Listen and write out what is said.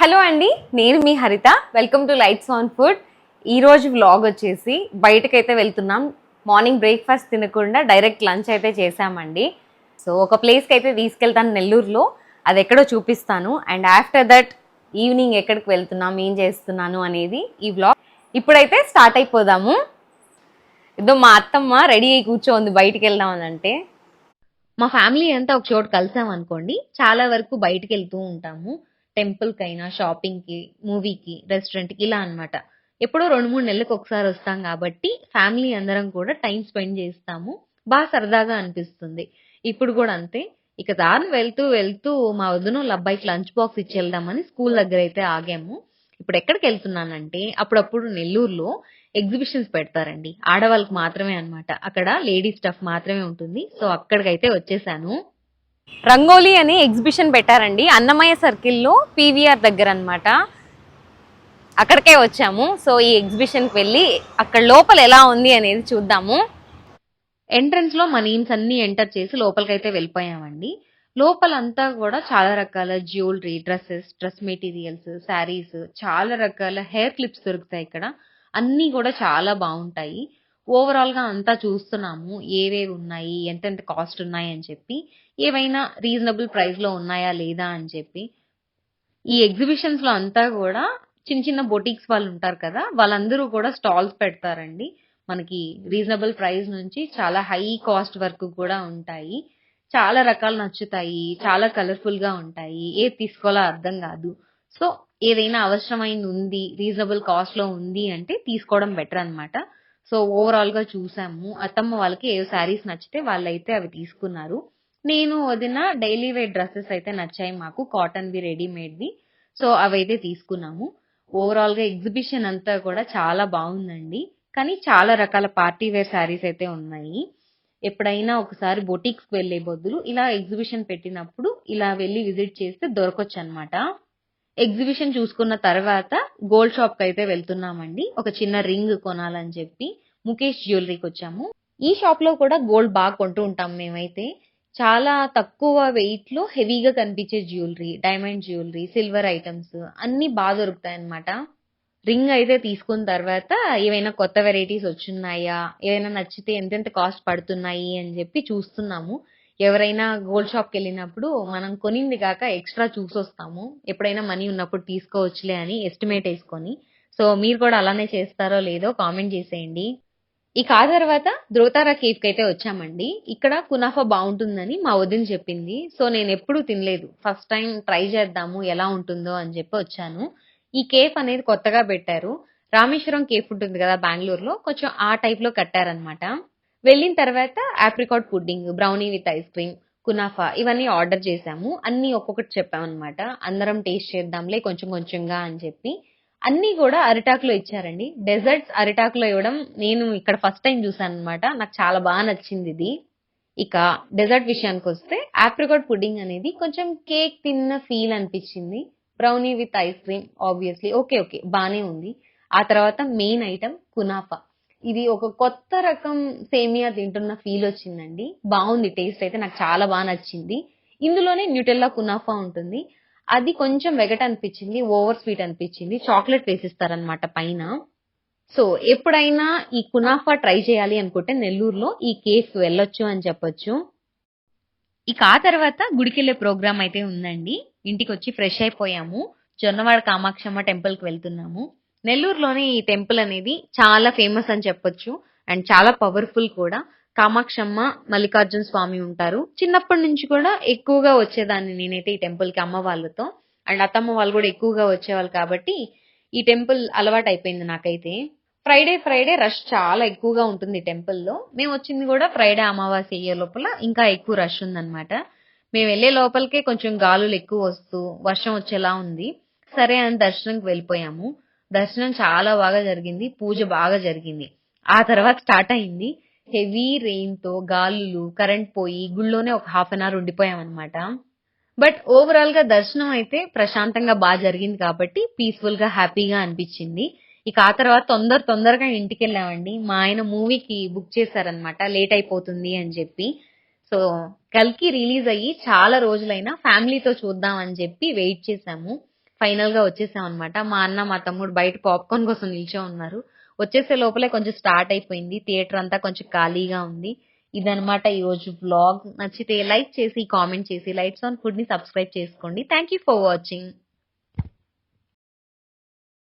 Hello అండి నేను మీ Haritha. Welcome to lights on food ఈరోజు వ్లాగ్ వచ్చేసి బయటకైతే వెళ్తున్నాం. మార్నింగ్ బ్రేక్ఫాస్ట్ తినకుండా డైరెక్ట్ లంచ్ అయితే చేసామండి సో ఒక ప్లేస్కి అయితే తీసుకెళ్తాను నెల్లూరులో. అది ఎక్కడో చూపిస్తాను. అండ్ ఆఫ్టర్ దట్ ఈవినింగ్ ఎక్కడికి వెళ్తున్నాం ఏం చేస్తున్నాను అనేది ఈ వ్లాగ్ ఇప్పుడైతే స్టార్ట్ అయిపోదాము. ఇదో మా అత్తమ్మ రెడీ అయ్యి కూర్చోంది బయటికి వెళ్దామని అంటే మా ఫ్యామిలీ అంతా ఒక చోటు కలిసాం అనుకోండి చాలా వరకు బయటికి వెళ్తూ ఉంటాము. టెంపుల్ కైనా షాపింగ్కి మూవీకి రెస్టారెంట్కి ఇలా అన్నమాట. ఎప్పుడో రెండు మూడు నెలలకు ఒకసారి వస్తాం కాబట్టి ఫ్యామిలీ అందరం కూడా టైం స్పెండ్ చేస్తాము. బాగా సరదాగా అనిపిస్తుంది. ఇప్పుడు కూడా అంతే. ఇక దారి వెళ్తూ వెళ్తూ మా వదిన అబ్బాయికి లంచ్ బాక్స్ ఇచ్చి వెళ్దామని స్కూల్ దగ్గర అయితే ఆగాము. ఇప్పుడు ఎక్కడికి వెళ్తున్నానంటే అప్పుడప్పుడు నెల్లూరులో ఎగ్జిబిషన్స్ పెడతారండి. ఆడవాళ్ళకి మాత్రమే అన్నమాట. అక్కడ లేడీస్ స్టఫ్ మాత్రమే ఉంటుంది. సో అక్కడికైతే వచ్చేసాను. రంగోలీ అని ఎగ్జిబిషన్ పెట్టారండి. అన్నమయ్య సర్కిల్లో పీవీఆర్ దగ్గర అన్నమాట. అక్కడికే వచ్చాము. సో ఈ ఎగ్జిబిషన్కి వెళ్ళి అక్కడ లోపల ఎలా ఉంది అనేది చూద్దాము. ఎంట్రన్స్లో మన ఈమ్స్ అన్ని ఎంటర్ చేసి లోపలికైతే వెళ్ళిపోయామండి. లోపలంతా కూడా చాలా రకాల jewellery dresses dress materials saris చాలా రకాల హెయిర్ క్లిప్స్ దొరుకుతాయి ఇక్కడ. అన్నీ కూడా చాలా బాగుంటాయి. ఓవరాల్గా అంతా చూస్తున్నాము. ఏవేవి ఉన్నాయి? ఎంతెంత కాస్ట్ ఉన్నాయి? అని చెప్పి ఏవైనా రీజనబుల్ ప్రైస్లో ఉన్నాయా లేదా అని చెప్పి ఈ ఎగ్జిబిషన్స్లో అంతా కూడా చిన్న చిన్న బొటిక్స్ వాళ్ళు ఉంటారు కదా వాళ్ళందరూ కూడా స్టాల్స్ పెడతారండి. మనకి రీజనబుల్ ప్రైస్ నుంచి చాలా హై కాస్ట్ వరకు కూడా ఉంటాయి. చాలా రకాలు నచ్చుతాయి చాలా కలర్ఫుల్గా ఉంటాయి. ఏది తీసుకోవాలో అర్థం కాదు. సో ఏదైనా అవసరమైంది ఉంది రీజనబుల్ కాస్ట్లో ఉంది అంటే తీసుకోవడం బెటర్ అన్నమాట. సో ఓవరాల్గా చూసాము. అత్తమ్మ వాళ్ళకి ఏ శారీస్ నచ్చితే వాళ్ళైతే అవి తీసుకున్నారు. నేను వదిన డైలీ వేర్ డ్రెస్సెస్ అయితే నచ్చాయి మాకు. కాటన్వి రెడీమేడ్వి సో అవైతే తీసుకున్నాము. ఓవరాల్గా ఎగ్జిబిషన్ అంతా కూడా చాలా బాగుందండి. కానీ చాలా రకాల పార్టీ వేర్ శారీస్ అయితే ఉన్నాయి. ఎప్పుడైనా ఒకసారి బొటిక్స్ వెళ్ళే బదులు ఇలా ఎగ్జిబిషన్ పెట్టినప్పుడు ఇలా వెళ్ళి విజిట్ చేస్తే దొరకొచ్చు అనమాట ఎగ్జిబిషన్ చూసుకున్న తర్వాత గోల్డ్ షాప్కి అయితే వెళ్తున్నామండి. ఒక చిన్న రింగ్ కొనాలని చెప్పి ముఖేష్ జ్యువెలరీకి వచ్చాము. ఈ షాప్లో కూడా గోల్డ్ బాగా కొంటూ ఉంటాం మేమైతే. చాలా తక్కువ వెయిట్లో హెవీగా కనిపించే jewellery diamond jewellery silver items అన్నీ బాగా దొరుకుతాయి అన్నమాట రింగ్ అయితే తీసుకున్న తర్వాత ఏవైనా కొత్త వెరైటీస్ వచ్చున్నాయా ఏవైనా నచ్చితే ఎంతెంత కాస్ట్ పడుతున్నాయి అని చెప్పి చూస్తున్నాము. ఎవరైనా గోల్డ్ షాప్కి వెళ్ళినప్పుడు మనం కొనింది కాక ఎక్స్ట్రా చూసొస్తాము. ఎప్పుడైనా మనీ ఉన్నప్పుడు తీసుకోవచ్చులే అని ఎస్టిమేట్ వేసుకొని. సో మీరు కూడా అలానే చేస్తారో లేదో కామెంట్ చేసేయండి. ఇక ఆ తర్వాత ధ్రువతారా కేఫ్ అయితే వచ్చామండి. ఇక్కడ కునాఫా బాగుంటుందని మా వదిన చెప్పింది. సో నేను ఎప్పుడూ తినలేదు. ఫస్ట్ టైం ట్రై చేద్దాము ఎలా ఉంటుందో అని చెప్పి వచ్చాను. ఈ కేఫ్ అనేది కొత్తగా పెట్టారు. రామేశ్వరం కేఫ్ ఉంటుంది కదా బెంగళూరులో. కొంచెం ఆ టైప్లో కట్టారనమాట వెళ్ళిన తర్వాత apricot pudding brownie with ice cream kunafa ఇవన్నీ ఆర్డర్ చేశాము. అన్ని ఒక్కొక్కటి చెప్పామన్నమాట. అందరం టేస్ట్ చేద్దాంలే కొంచెం కొంచెంగా అని చెప్పి. అన్ని కూడా అరిటాకులో ఇచ్చారండి. డెజర్ట్స్ అరిటాకులో ఇవ్వడం నేను ఇక్కడ ఫస్ట్ టైం చూసాను అనమాట నాకు చాలా బాగా నచ్చింది ఇది. ఇక డెజర్ట్ విషయానికి వస్తే ఆప్రికాట్ పుడ్డింగ్ అనేది కొంచెం కేక్ తిన్న ఫీల్ అనిపించింది. Brownie with ice cream obviously okay okay బాగానే ఉంది. ఆ తర్వాత మెయిన్ ఐటమ్ కునాఫా ఇది ఒక కొత్త రకం సేమియా తింటున్న ఫీల్ వచ్చిందండి. బాగుంది. టేస్ట్ అయితే నాకు చాలా బాగా నచ్చింది. ఇందులోనే న్యూటెల్లా కునాఫా ఉంటుంది. అది కొంచెం వెగట్ అనిపించింది ఓవర్ స్వీట్ అనిపించింది. చాక్లెట్ వేసిస్తారనమాట పైన. సో ఎప్పుడైనా ఈ కునాఫా ట్రై చేయాలి అనుకుంటే నెల్లూరులో ఈ కేఫ్ వెళ్ళొచ్చు అని చెప్పొచ్చు. ఇక ఆ తర్వాత గుడికెళ్ళే ప్రోగ్రామ్ అయితే ఉందండి. ఇంటికి వచ్చి ఫ్రెష్ అయిపోయాము. జొన్నవాడ కామాక్షమ్మ టెంపుల్కి వెళ్తున్నాము. నెల్లూరులోనే ఈ టెంపుల్ అనేది చాలా ఫేమస్ అని చెప్పొచ్చు. అండ్ చాలా పవర్ఫుల్ కూడా. కామాక్షమ్మ మల్లికార్జున స్వామి ఉంటారు. చిన్నప్పటి నుంచి కూడా ఎక్కువగా వచ్చేదాన్ని నేనైతే ఈ టెంపుల్కి అమ్మ వాళ్ళతో. అండ్ అత్తమ్మ వాళ్ళు కూడా ఎక్కువగా వచ్చేవాళ్ళు కాబట్టి ఈ టెంపుల్ అలవాటు అయిపోయింది నాకైతే. ఫ్రైడే ఫ్రైడే రష్ చాలా ఎక్కువగా ఉంటుంది టెంపుల్లో. మేము వచ్చింది కూడా ఫ్రైడే అమావాస్య అయ్యే లోపల ఇంకా ఎక్కువ రష్ ఉందన్నమాట. మేము వెళ్ళే లోపలికే కొంచెం గాలులు ఎక్కువ వస్తూ వర్షం వచ్చేలా ఉంది. సరే అని దర్శనంకి వెళ్ళిపోయాము. దర్శనం చాలా బాగా జరిగింది. పూజ బాగా జరిగింది. ఆ తర్వాత స్టార్ట్ అయింది. హెవీ రెయిన్తో గాలులు కరెంట్ పోయి గుళ్ళోనే ఒక హాఫ్ అన్ అవర్ ఉండిపోయాం అనమాట బట్ ఓవరాల్గా దర్శనం అయితే ప్రశాంతంగా బాగా జరిగింది కాబట్టి పీస్ఫుల్గా హ్యాపీగా అనిపించింది. ఇక ఆ తర్వాత తొందర తొందరగా ఇంటికి వెళ్ళామండి మా ఆయన మూవీకి బుక్ చేశారనమాట లేట్ అయిపోతుంది అని చెప్పి. సో కల్కి రిలీజ్ అయ్యి చాలా రోజులైనా ఫ్యామిలీతో చూద్దాం అని చెప్పి వెయిట్ చేసాము ఫైనల్గా వచ్చేసాం అనమాట మా అన్న మా తమ్ముడు బయట పాప్కార్న్ కోసం నిల్చో ఉన్నారు వచ్చేసే లోపలే కొంచెం స్టార్ట్ అయిపోయింది. థియేటర్ అంతా కొంచెం ఖాళీగా ఉంది. ఇదనమాట ఈ రోజు బ్లాగ్ నచ్చితే లైక్ చేసి కామెంట్ చేసి లైట్స్ ఆన్ ఫుడ్ని సబ్స్క్రైబ్ చేసుకోండి. Thank you for watching